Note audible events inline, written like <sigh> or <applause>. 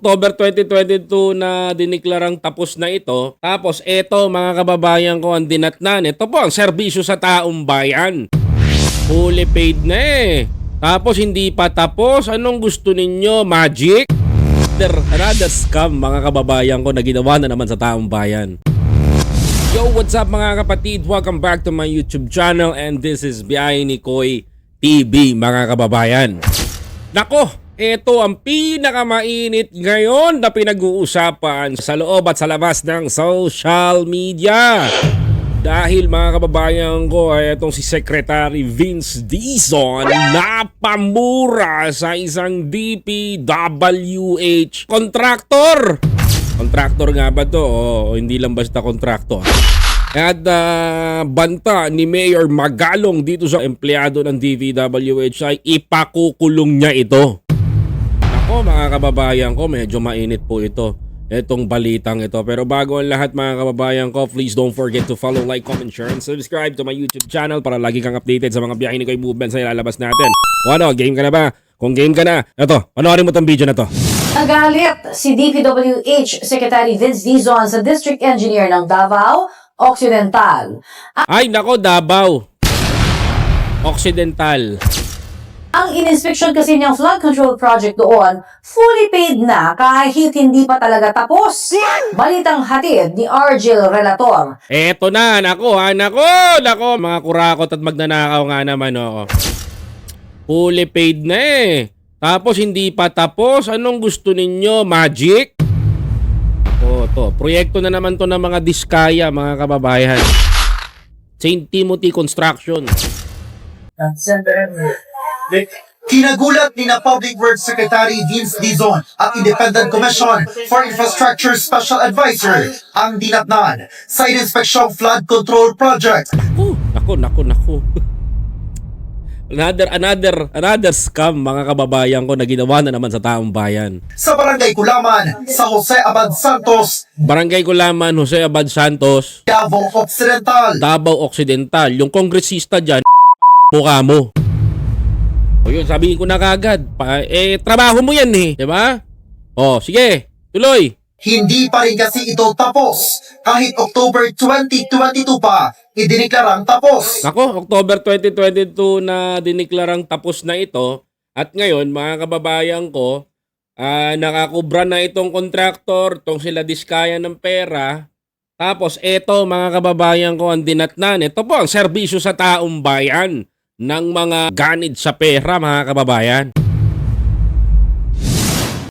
October 2022 na diniklarang tapos na ito. Tapos eto mga kababayan ko ang dinatnan. Ito po ang serbisyo sa taong bayan. Fully paid na eh. Tapos hindi pa tapos. Anong gusto ninyo? Magic? Another, another scam mga kababayan ko na ginawa na naman sa taong bayan. Yo, what's up mga kapatid? Welcome back to my YouTube channel and this is Biyahe ni Koy TV mga kababayan. Nako, ito ang pinakamainit ngayon na pinag-uusapan sa loob at sa labas ng social media. Dahil mga kababayan ko ay itong si Secretary Vince Dizon napamura sa isang DPWH contractor. Contractor nga ba to? O hindi lang basta contractor. At ah, banta ni Mayor Magalong dito sa empleyado ng DPWH ay ipakukulong niya ito. Ako mga kababayan ko, medyo mainit po ito. Itong balitang ito. Pero bago ang lahat mga kababayan ko, please don't forget to follow, like, comment, share, and subscribe to my YouTube channel para lagi kang updated sa mga biyahe ni Koy movements na ilalabas natin. O ano, game ka na ba? Kung game ka na, ito, panoorin mo tong video na to. Nagalit si DPWH Secretary Vince Dizon sa District Engineer ng Davao Occidental. Ay, nako, Davao. Occidental. Ang in-inspection kasi niyang flood control project doon, fully paid na kahit hindi pa talaga tapos. Balitang hatid ni Argel Relator. Eto na, nako ha, nako, nako, mga kurakot at magnanakaw nga naman ako. Fully paid na eh. Tapos hindi pa tapos, anong gusto ninyo, magic? O to, proyekto na naman to ng mga diskaya, mga kababayan. St. Timothy Construction. Kinagulat ni na Public Works Secretary Vince Dizon at Independent Commission for Infrastructure Special Advisor ang dinatnan sa inspeksyong flood control project Oh, nako, nako, nako. Another, another, another scam, mga kababayan ko na ginawa na naman sa taong bayan. sa Barangay Kulaman sa Jose Abad Santos, Barangay Kulaman, Jose Abad Santos, Davao Occidental. Davao Occidental. Yung kongresista dyan, <laughs> mukha mo. O yun, sabihin ko na kagad. Pa, eh, trabaho mo yan eh. Ba? O, sige. Tuloy. Hindi pa rin kasi ito tapos kahit October 2022 pa idiniklarang tapos. Ako, October 2022 na diniklarang tapos na ito. At ngayon, mga kababayan ko, ah, nakakubra na itong kontraktor, tong sila diskaya ng pera. Tapos eto mga kababayan ko ang dinatnan. Ito po ang serbisyo sa taong bayan ng mga ganid sa pera mga kababayan.